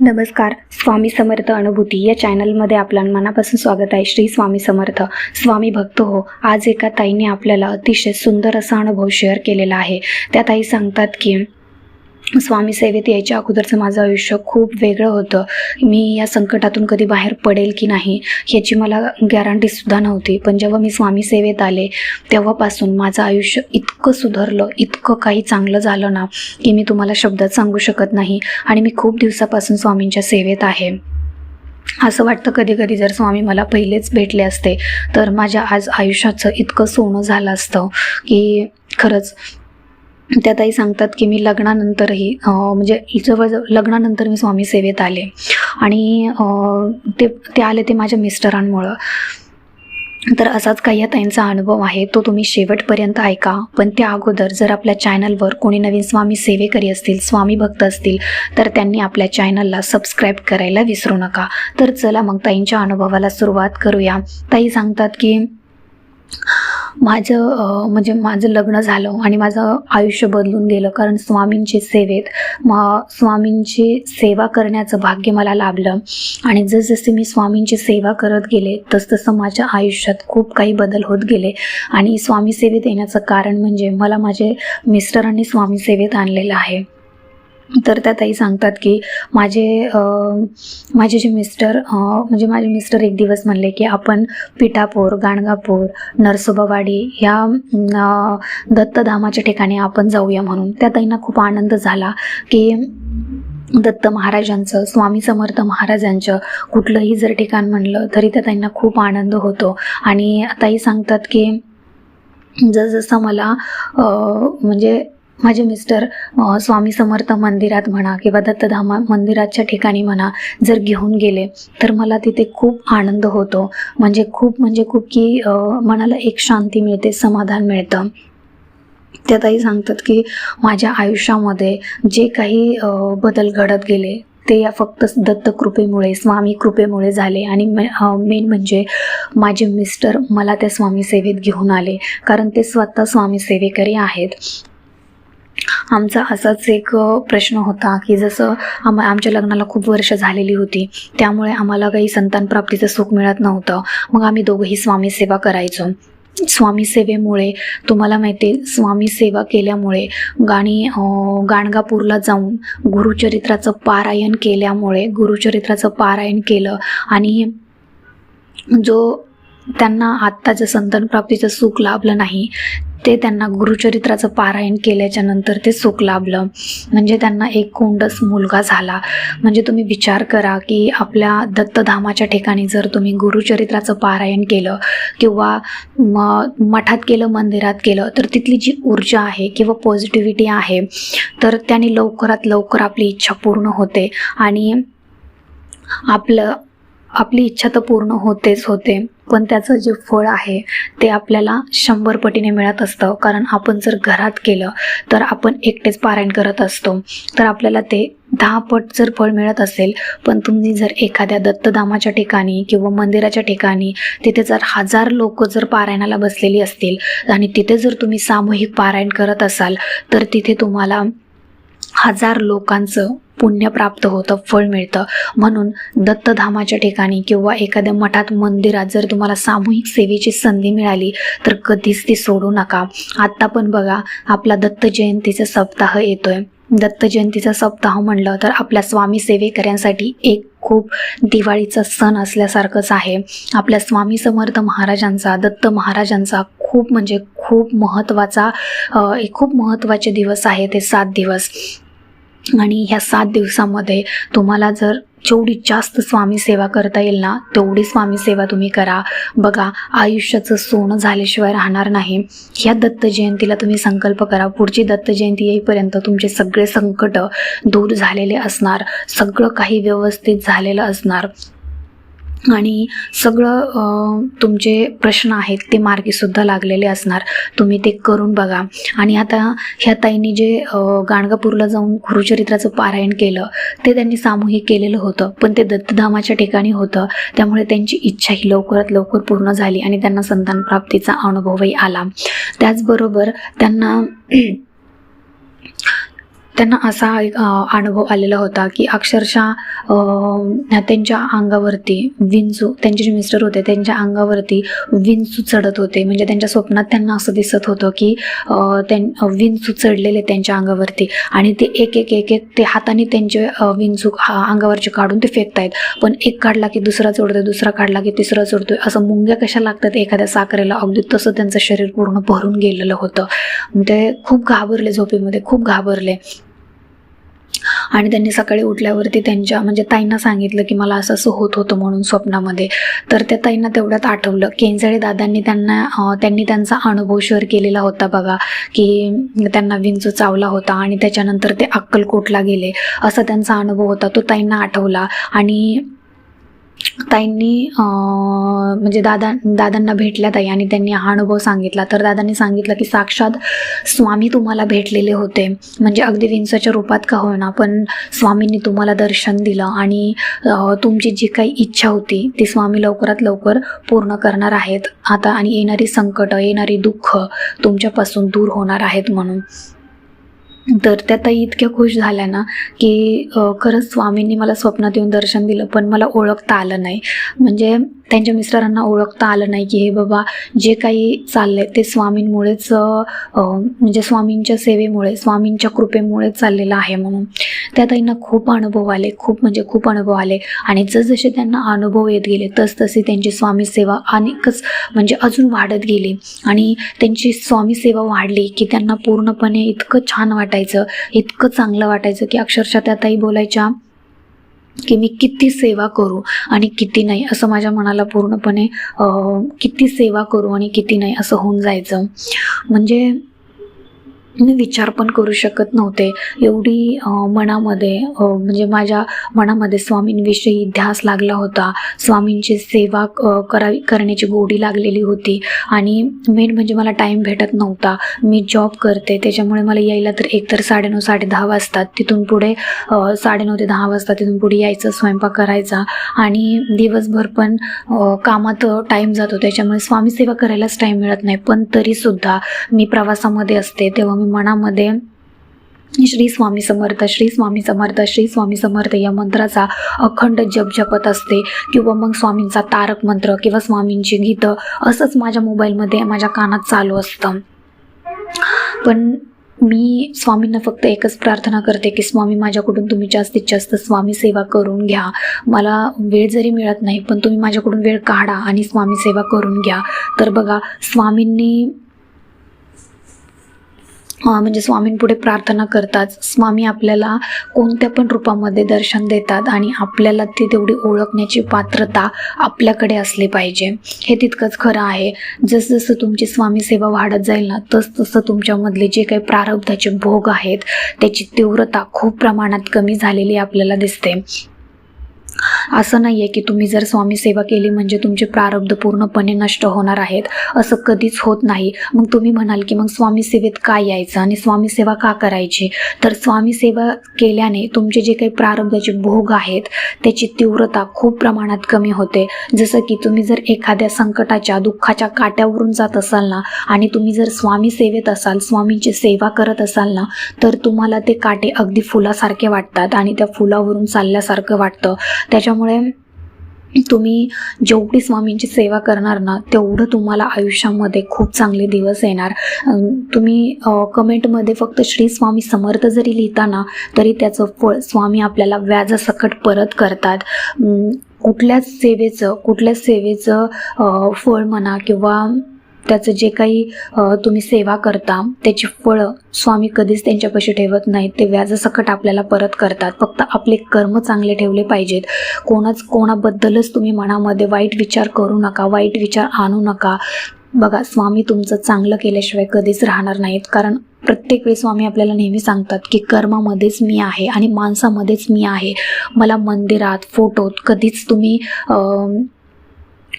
नमस्कार स्वामी समर्थ अनुभूती या चॅनलमध्ये आपलं मनापासून स्वागत आहे. श्री स्वामी समर्थ स्वामी भक्त हो. आज एका ताईने आपल्याला अतिशय सुंदर असा अनुभव शेअर केलेला आहे. त्या ताई सांगतात की स्वामी सेवेत यायच्या अगोदरचं माझं आयुष्य खूप वेगळं होतं. मी या संकटातून कधी बाहेर पडेल की नाही ह्याची मला गॅरंटीसुद्धा नव्हती. पण जेव्हा मी स्वामी सेवेत आले तेव्हापासून माझं आयुष्य इतकं सुधारलं इतकं काही चांगलं झालं ना की मी तुम्हाला शब्दात सांगू शकत नाही. आणि मी खूप दिवसापासून स्वामींच्या सेवेत आहे. असं वाटतं कधी कधी जर स्वामी मला पहिलेच भेटले असते तर माझ्या आज आयुष्याचं इतकं सोनं झालं असतं की खरंच त्या ताई सांगतात की मी लग्नानंतरही म्हणजे जवळजवळ लग्नानंतर मी स्वामी सेवेत आले. आणि ते ते आले ते माझ्या मिस्टरांमुळं. तर असाच काही या ताईंचा अनुभव आहे. तो तुम्ही शेवटपर्यंत ऐका. पण त्या अगोदर जर आपल्या चॅनलवर कोणी नवीन स्वामी सेवेकरी असतील स्वामी भक्त असतील तर त्यांनी आपल्या चॅनलला सबस्क्राईब करायला विसरू नका. तर चला मग ताईंच्या अनुभवाला सुरुवात करूया. ताई सांगतात की माझं म्हणजे माझं लग्न झालं आणि माझं आयुष्य बदलून गेलं कारण स्वामींचे सेवेत म स्वामींची सेवा करण्याचं भाग्य मला लाभलं. आणि जसजसे मी स्वामींची सेवा करत गेले तसतसं माझ्या आयुष्यात खूप काही बदल होत गेले. आणि स्वामी सेवेत येण्याचं कारण म्हणजे मला माझे मिस्टरांनी स्वामी सेवेत आणलेलं आहे. तर त्या ताई सांगतात की माझे माझे जे मिस्टर म्हणजे माझे मिस्टर एक दिवस म्हणले की आपण पिठापूर गाणगापूर नरसोबावाडी ह्या दत्तधामाच्या ठिकाणी आपण जाऊया म्हणून. त्या ताईंना खूप आनंद झाला की दत्त महाराजांचं स्वामी समर्थ महाराजांचं कुठलंही जर ठिकाण म्हणलं तरी त्या ताईंना खूप आनंद होतो. आणि ताई सांगतात की जसजसं मला म्हणजे माझे मिस्टर स्वामी समर्थ मंदिरात म्हणा किंवा दत्तधामा मंदिराच्या ठिकाणी म्हणा जर घेऊन गेले तर मला तिथे खूप आनंद होतो. म्हणजे खूप म्हणजे खूप की मनाला एक शांती मिळते समाधान मिळतं. त्या ताई सांगतात की माझ्या आयुष्यामध्ये जे काही बदल घडत गेले ते या फक्त दत्त कृपेमुळे स्वामी कृपेमुळे झाले. आणि मेन म्हणजे माझे मिस्टर मला त्या स्वामी सेवेत घेऊन आले. कारण ते स्वतः स्वामी सेवेकरी आहेत. आमचा असाच एक प्रश्न होता की जसं आम आमच्या लग्नाला खूप वर्ष झालेली होती त्यामुळे आम्हाला काही संतान प्राप्तीचं सुख मिळत नव्हतं. मग आम्ही दोघंही स्वामी सेवा करायचो. स्वामी सेवेमुळे तुम्हाला माहिती आहे, स्वामी सेवा केल्यामुळे गाणी गाणगापूरला जाऊन गुरुचरित्राचं पारायण केल्यामुळे गुरुचरित्राचं पारायण केलं आणि जो त्यांना आत्ताचं संतानप्राप्तीचं संतान प्राप्तीचं सुख लाभलं नाही ते त्यांना गुरुचरित्राचं पारायण केल्याच्यानंतर ते सुख लाभलं. म्हणजे त्यांना एक कोंडस मुलगा झाला. म्हणजे तुम्ही विचार करा की आपल्या दत्तधामाच्या ठिकाणी जर तुम्ही गुरुचरित्राचं पारायण केलं किंवा म मठात केलं मंदिरात केलं तर तिथली जी ऊर्जा आहे किंवा पॉझिटिव्हिटी आहे तर त्याने लवकरात लवकर आपली इच्छा पूर्ण होते. आणि आपलं आपली इच्छा तर पूर्ण होतेच होते. पण त्याचं जे फळ आहे ते आपल्याला शंभर पटीने मिळत असतं. कारण आपण जर घरात केलं तर आपण एकटेच पारायण करत असतो. तर आपल्याला ते दहा पट जर फळ मिळत असेल पण तुम्ही जर एखाद्या दत्तधामाच्या ठिकाणी किंवा मंदिराच्या ठिकाणी तिथे जर हजार लोक जर पारायणाला बसलेली असतील आणि तिथे जर तुम्ही सामूहिक पारायण करत असाल तर तिथे तुम्हाला हजार लोकांचं पुण्य प्राप्त होतं फळ मिळतं. म्हणून दत्तधामाच्या ठिकाणी किंवा एखाद्या मठात मंदिरात जर तुम्हाला सामूहिक सेवेची संधी मिळाली तर कधीच ती सोडू नका. आत्ता पण बघा आपला दत्त जयंतीचा सप्ताह येतोय. दत्त जयंतीचा सप्ताह म्हणलं तर आपल्या स्वामी सेवेकऱ्यांसाठी एक खूप दिवाळीचा सण असल्यासारखंच आहे. आपल्या स्वामी समर्थ महाराजांचा दत्त महाराजांचा खूप म्हणजे खूप महत्त्वाचा एक खूप महत्त्वाचे दिवस आहे ते सात दिवस. आणि ह्या सात दिवसामध्ये तुम्हाला जर जेवढी जास्त स्वामी सेवा करता येईल ना तेवढी स्वामी सेवा तुम्ही करा. बघा आयुष्याचं सोनं झाल्याशिवाय राहणार नाही. ह्या दत्त जयंतीला तुम्ही संकल्प करा. पुढची दत्त जयंती येईपर्यंत तुमचे सगळे संकट दूर झालेले असणार. सगळं काही व्यवस्थित झालेलं असणार. आणि सगळं तुमचे प्रश्न आहेत ते मार्गीसुद्धा लागलेले असणार. तुम्ही ते करून बघा. आणि आता ह्या ताईंनी जे गाणगापूरला जाऊन गुरुचरित्राचं पारायण केलं ते त्यांनी सामूहिक केलेलं होतं. पण ते दत्तधामाच्या ठिकाणी होतं. त्यामुळे त्यांची इच्छा ही लवकरात लवकर पूर्ण झाली आणि त्यांना संतान प्राप्तीचा अनुभवही आला. त्याचबरोबर त्यांना त्यांना असा एक अनुभव आलेला होता की अक्षरशः त्यांच्या अंगावरती विंचू त्यांचे जे मिस्टर होते त्यांच्या अंगावरती विंचू चढत होते. म्हणजे त्यांच्या स्वप्नात त्यांना असं दिसत होतं की त्यां विंचू चढलेले त्यांच्या अंगावरती. आणि ते एक एक एक एक ते हाताने त्यांचे विंचू अंगावरचे काढून ते फेकतायत. पण एक काढला की दुसरा चढतोय दुसरा काढला की तिसरा चढतोय असं मुंग्या कशा लागतात एखाद्या साखरेला? अगदी तसं त्यांचं शरीर पूर्ण भरून गेलेलं होतं. ते खूप घाबरले झोपेमध्ये खूप घाबरले. आणि त्यांनी सकाळी उठल्यावरती त्यांच्या म्हणजे ताईंना सांगितलं की मला असं असं होत होतं म्हणून स्वप्नामध्ये. तर त्या ताईंना तेवढ्यात आठवलं. केंजळे दादांनी त्यांना त्यांनी त्यांचा अनुभव शेअर केलेला होता बघा की त्यांना विंचू चावला होता आणि त्याच्यानंतर ते अक्कलकोटला गेले. असा त्यांचा अनुभव होता. तो ताईंना आठवला. आणि ताईंनी म्हणजे दादा दादांना भेटल्या ताई आणि त्यांनी हा अनुभव सांगितला. तर दादांनी सांगितलं की साक्षात स्वामी तुम्हाला भेटलेले होते. म्हणजे अगदी विंसाच्या रूपात का होईना पण स्वामींनी तुम्हाला दर्शन दिलं आणि तुमची जी काही इच्छा होती ती स्वामी लवकरात लवकर पूर्ण करणार आहेत. आता आणि येणारी संकट येणारी दुःख तुमच्यापासून दूर होणार आहेत म्हणून. तर त्या ताई इतक्या खुश झाल्या ना की खरंच स्वामींनी मला स्वप्नात येऊन दर्शन दिलं पण मला ओळखता आलं नाही. म्हणजे त्यांच्या मिस्टरांना ओळखता आलं नाही की हे बाबा जे काही चाललंय ते स्वामींमुळेच म्हणजे स्वामींच्या सेवेमुळे स्वामींच्या कृपेमुळेच चाललेलं आहे म्हणून. त्या ताईंना खूप अनुभव आले खूप म्हणजे खूप अनुभव आले. आणि जसजसे त्यांना अनुभव येत गेले तसतशी त्यांची स्वामी सेवा अनेकच म्हणजे अजून वाढत गेली. आणि त्यांची स्वामी सेवा वाढली की त्यांना पूर्णपणे इतकं छान वाटायचं इतकं चांगलं वाटायचं की अक्षरशः त्या ताई बोलायच्या की मी किती सेवा करू आणि किती नाही असं माझ्या मनाला पूर्णपणे किती सेवा करू आणि किती नाही असं होऊन जायचं. म्हणजे विचार पण करू शकत नव्हते. एवढी मनामध्ये म्हणजे माझ्या मनामध्ये स्वामींविषयी ध्यास लागला होता. स्वामींची सेवा करावी करण्याची गोडी लागलेली होती. आणि मेन म्हणजे मला टाईम भेटत नव्हता. मी जॉब करते त्याच्यामुळे मला यायला तर एकतर साडेनऊ साडे दहा वाजतात. तिथून पुढे साडेनऊ ते दहा वाजता तिथून पुढे यायचं स्वयंपाक करायचा. आणि दिवसभर पण कामात टाईम जातो. त्याच्यामुळे स्वामी सेवा करायलाच टाईम मिळत नाही. पण तरीसुद्धा मी प्रवासामध्ये असते तेव्हा मी मनामध्ये श्री स्वामी समर्थ श्री स्वामी समर्थ श्री स्वामी समर्थ या मंत्राचा अखंड जप जपत असते किंवा मग स्वामींचा तारक मंत्र किंवा स्वामींची गीतं असंच माझ्या मोबाईलमध्ये माझ्या कानात चालू असतं. पण मी स्वामींना फक्त एकच प्रार्थना करते की स्वामी माझ्याकडून तुम्ही जास्तीत जास्त स्वामी सेवा करून घ्या. मला वेळ जरी मिळत नाही पण तुम्ही माझ्याकडून वेळ काढा आणि स्वामी सेवा करून घ्या. तर बघा स्वामींनी म्हणजे स्वामींपुढे प्रार्थना करतात. स्वामी आपल्याला कोणत्या पण रूपामध्ये दर्शन देतात आणि आपल्याला ती तेवढी ओळखण्याची पात्रता आपल्याकडे असली पाहिजे. हे तितकंच खरं आहे. जसजसं तुमची स्वामी सेवा वाढत जाईल ना तसतसं तुमच्यामधले जे काही प्रारब्धाचे भोग आहेत त्याची तीव्रता खूप प्रमाणात कमी झालेली आपल्याला दिसते. असं नाही आहे की तुम्ही जर स्वामी सेवा केली म्हणजे तुमचे प्रारब्ध पूर्णपणे नष्ट होणार आहेत. असं कधीच होत नाही. मग तुम्ही म्हणाल की मग स्वामी सेवेत काय यायचं? आणि स्वामी सेवा का करायची? तर स्वामी सेवा केल्याने तुमचे जे काही प्रारब्धाचे भोग आहेत त्याची तीव्रता खूप प्रमाणात कमी होते. जसं की तुम्ही जर एखाद्या संकटाच्या दुःखाच्या काट्यावरून जात असाल ना आणि तुम्ही जर स्वामी सेवेत असाल स्वामींची सेवा करत असाल ना तर तुम्हाला ते काटे अगदी फुलासारखे वाटतात आणि त्या फुलावरून चालल्यासारखं वाटतं. त्याच्यामुळे तुम्ही जेवढी स्वामींची सेवा करणार ना तेवढं तुम्हाला आयुष्यामध्ये खूप चांगले दिवस येणार. तुम्ही कमेंटमध्ये फक्त श्री स्वामी समर्थ जरी लिहिताना तरी त्याचं फळ स्वामी आपल्याला व्याजासकट परत करतात. कुठल्याच सेवेचं कुठल्याच सेवेचं फळ म्हणा किंवा त्याचं जे काही तुम्ही सेवा करता त्याची फळं स्वामी कधीच त्यांच्यापाशी ठेवत नाहीत. ते व्याजासकट आपल्याला परत करतात. फक्त आपले कर्म चांगले ठेवले पाहिजेत. कोणाच कोणाबद्दलच तुम्ही मनामध्ये वाईट विचार करू नका वाईट विचार आणू नका. बघा स्वामी तुमचं चांगलं केल्याशिवाय कधीच राहणार नाहीत. कारण प्रत्येक वेळी स्वामी आपल्याला नेहमी सांगतात की कर्मामध्येच मी आहे आणि माणसामध्येच मी आहे. मला मंदिरात फोटोत कधीच तुम्ही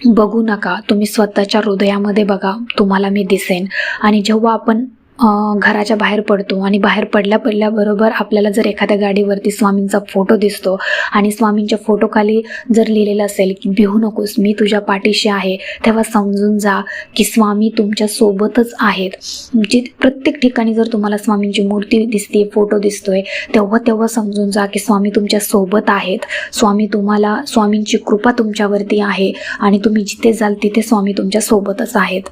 बघू नका. तुम्ही स्वतःच्या हृदयामध्ये बघा. तुम्हाला मी दिसेन. आणि जेव्हा आपण घराच्या बाहेर पडतो आणि बाहेर पडल्या पडल्याबरोबर आपल्याला जर एखाद्या गाडीवरती स्वामींचा फोटो दिसतो आणि स्वामींच्या फोटोखाली जर लिहिलेलं असेल की भिवू नकोस मी तुझ्या पाठीशी आहे तेव्हा समजून जा की स्वामी तुमच्या सोबतच आहेत. जी प्रत्येक ठिकाणी जर तुम्हाला स्वामींची मूर्ती दिसते फोटो दिसतोय तेव्हा तेव्हा समजून जा की स्वामी तुमच्यासोबत आहेत. स्वामी तुम्हाला स्वामींची कृपा तुमच्यावरती आहे आणि तुम्ही जिथे जाल तिथे स्वामी तुमच्या सोबतच आहेत.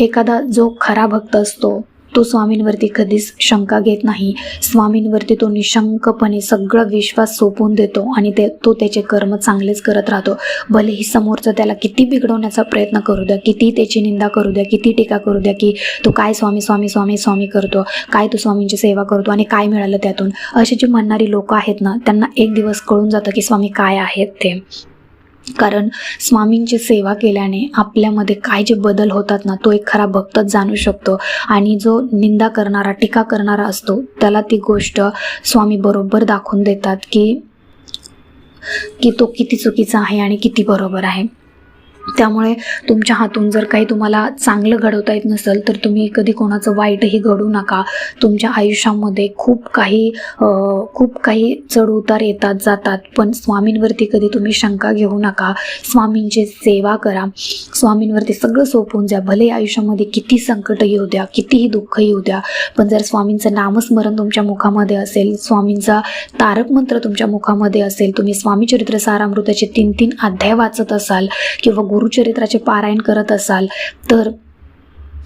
एखादा जो खरा भक्त असतो तो स्वामींवरती कधीच शंका घेत नाही. स्वामींवरती तो निशंकपणे सगळं विश्वास सोपून देतो आणि ते तो त्याचे कर्म चांगलेच करत राहतो. भलेही समोरचं त्याला किती बिघडवण्याचा प्रयत्न करू द्या किती त्याची निंदा करू द्या किती टीका करू द्या की तो काय स्वामी स्वामी स्वामी स्वामी करतो काय तो स्वामींची सेवा करतो आणि काय मिळालं त्यातून. असे जे म्हणणारी लोक आहेत ना त्यांना एक दिवस कळून जातं की स्वामी काय आहेत ते. कारण स्वामींची सेवा केल्याने आपल्यामध्ये काय जे बदल होतात ना तो एक खरा भक्तच जाणू शकतो. आणि जो निंदा करणारा टीका करणारा असतो त्याला ती गोष्ट स्वामी बरोबर दाखवून देतात की की तो किती चुकीचा आहे आणि किती बरोबर आहे. त्यामुळे तुमच्या हातून जर काही तुम्हाला चांगलं घडवता येत नसेल तर तुम्ही कधी कोणाचं वाईटही घडू नका. तुमच्या आयुष्यामध्ये खूप काही खूप काही चढउतार येतात जातात. पण स्वामींवरती कधी तुम्ही शंका घेऊ नका. स्वामींची सेवा करा. स्वामींवरती सगळं सोपवून द्या. भले आयुष्यामध्ये किती संकट येऊ द्या कितीही दुःख येऊ द्या पण जर स्वामींचं नामस्मरण तुमच्या मुखामध्ये असेल स्वामींचा तारक मंत्र तुमच्या मुखामध्ये असेल तुम्ही स्वामी चरित्र सारामृताचे तीन तीन अध्याय वाचत असाल किंवा गुरुचरित्राचे पारायण करत असाल तर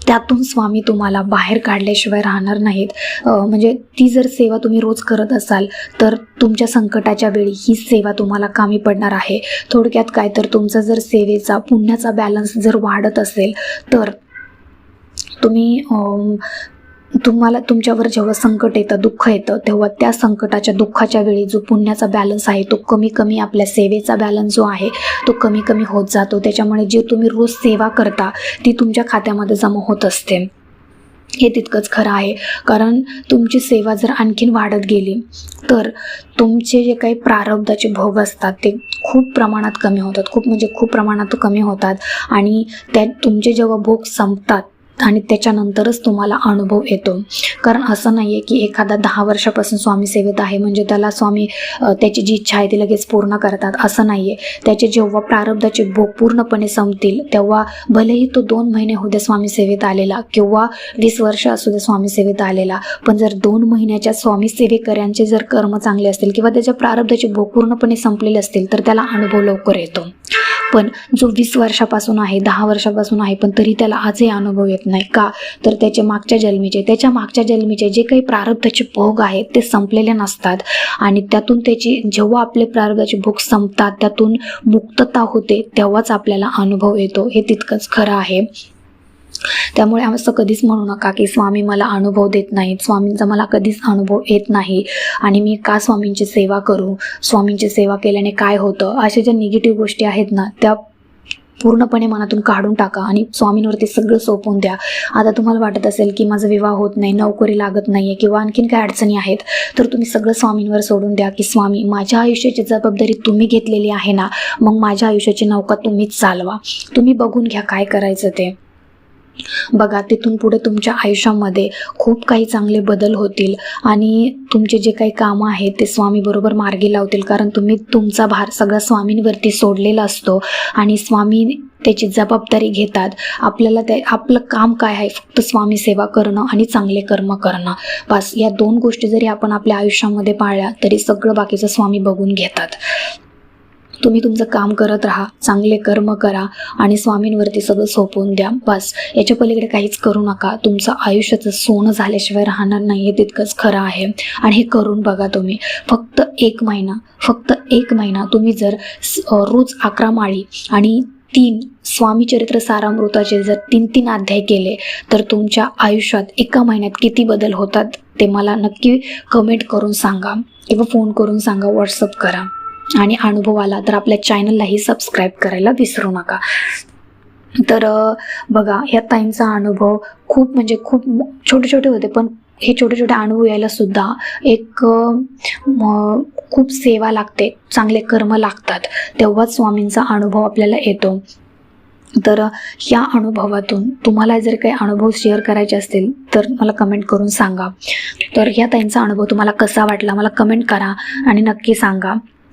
त्यातून स्वामी तुम्हाला बाहेर काढल्याशिवाय राहणार नाहीत. म्हणजे ती जर सेवा तुम्ही रोज करत असाल तर तुमच्या संकटाच्या वेळी ही सेवा तुम्हाला कामी पडणार आहे. थोडक्यात काय तर तुमचा जर सेवेचा पुण्याचा बॅलन्स जर वाढत असेल तर तुम्ही तुम्हाला तुमच्यावर जेव्हा संकट येतं दुःख येतं तेव्हा त्या संकटाच्या दुःखाच्या वेळी जो पुण्याचा बॅलन्स आहे तो कमी कमी आपल्या सेवेचा बॅलन्स जो आहे तो कमी कमी होत जातो. त्याच्यामुळे जे तुम्ही रोज सेवा करता ती तुमच्या खात्यामध्ये जमा होत असते. हे तितकंच खरं आहे. कारण तुमची सेवा जर आणखीन वाढत गेली तर तुमचे जे काही प्रारब्धाचे भोग असतात ते खूप प्रमाणात कमी होतात. खूप म्हणजे खूप प्रमाणात कमी होतात. आणि त्या तुमचे जेव्हा भोग संपतात आणि त्याच्यानंतरच तुम्हाला अनुभव येतो. कारण असं नाही आहे की एखादा दहा वर्षापासून स्वामी सेवेत आहे म्हणजे त्याला स्वामी त्याची जी इच्छा आहे ती लगेच पूर्ण करतात. असं नाही आहे त्याचे जेव्हा प्रारब्धाचे भोग पूर्णपणे संपतील तेव्हा भलेही तो दोन महिने होऊ द्या स्वामी सेवेत आलेला किंवा वीस वर्ष असू द्या स्वामी सेवेत आलेला पण जर दोन महिन्याच्या स्वामी सेवेकऱ्यांचे जर कर्म चांगले असतील किंवा त्याच्या प्रारब्धाचे भोग पूर्णपणे संपलेले असतील तर त्याला अनुभव लवकर येतो. पण जो वीस वर्षापासून आहे दहा वर्षापासून आहे पण तरी त्याला आजही अनुभव येत नाही. का? तर त्याचे मागच्या जन्मीचे त्याच्या मागच्या जन्मीचे जे काही प्रारब्धाचे भोग आहेत ते संपलेले नसतात. आणि त्यातून त्याची जेव्हा आपले प्रारब्धाचे भोग संपतात त्यातून मुक्तता होते तेव्हाच आपल्याला अनुभव येतो. हे तितकंच खरं आहे. त्यामुळे असं कधीच म्हणू नका की स्वामी मला अनुभव देत नाहीत. स्वामींचा मला कधीच अनुभव येत नाही. आणि मी का स्वामींची सेवा करू? स्वामींची सेवा केल्याने काय होतं? अशा ज्या निगेटिव्ह गोष्टी आहेत ना त्या पूर्णपणे मनातून काढून टाका आणि स्वामींवरती सगळं सोपवून द्या. आता तुम्हाला वाटत असेल की माझा विवाह होत नाही नोकरी लागत नाही आहे किंवा आणखीन काय अडचणी आहेत तर तुम्ही सगळं स्वामींवर सोडून द्या की स्वामी माझ्या आयुष्याची जबाबदारी तुम्ही घेतलेली आहे ना मग माझ्या आयुष्याची नौका तुम्हीच चालवा. तुम्ही बघून घ्या काय करायचं ते. बघा तिथून पुढे तुमच्या आयुष्यामध्ये खूप काही चांगले बदल होतील आणि तुमचे जे काही कामं आहेत ते स्वामीबरोबर मार्गी लावतील. कारण तुम्ही तुमचा भार सगळा स्वामींवरती सोडलेला असतो आणि स्वामी त्याची जबाबदारी घेतात. आपल्याला ते आपलं काम काय आहे? फक्त स्वामी सेवा करणं आणि चांगले कर्म करणं. बस या दोन गोष्टी जरी आपण आपल्या आयुष्यामध्ये पाळल्या तरी सगळं बाकीचं स्वामी बघून घेतात. तुम्ही तुमचं काम करत राहा चांगले कर्म करा आणि स्वामींवरती सगळं सोपवून द्या. बस याच्या पलीकडे काहीच करू नका. तुमचं आयुष्याचं सोनं झाल्याशिवाय राहणार नाही हे तितकंच खरं आहे. आणि हे करून बघा तुम्ही. फक्त एक महिना फक्त एक महिना तुम्ही जर स- रोज अकरा माळी आणि तीन स्वामी चरित्र सारामृताचे जर तीन तीन अध्याय केले तर तुमच्या आयुष्यात एका महिन्यात किती बदल होतात ते मला नक्की कमेंट करून सांगा. किंवा फोन करून सांगा व्हॉट्सअप करा. आणि अनुभव आला तर आपल्या चॅनललाही सबस्क्राईब करायला विसरू नका. तर बघा ह्या ताईंचा अनुभव खूप म्हणजे खूप छोटे छोटे होते पण हे छोटे छोटे अनुभव यायला सुद्धा एक खूप सेवा लागते चांगले कर्म लागतात तेव्हाच स्वामींचा अनुभव आपल्याला येतो. तर या अनुभवातून तुम्हाला जर काही अनुभव शेअर करायचे असतील तर मला कमेंट करून सांगा. तर ह्या ताईंचा अनुभव तुम्हाला कसा वाटला मला कमेंट करा आणि नक्की सांगा.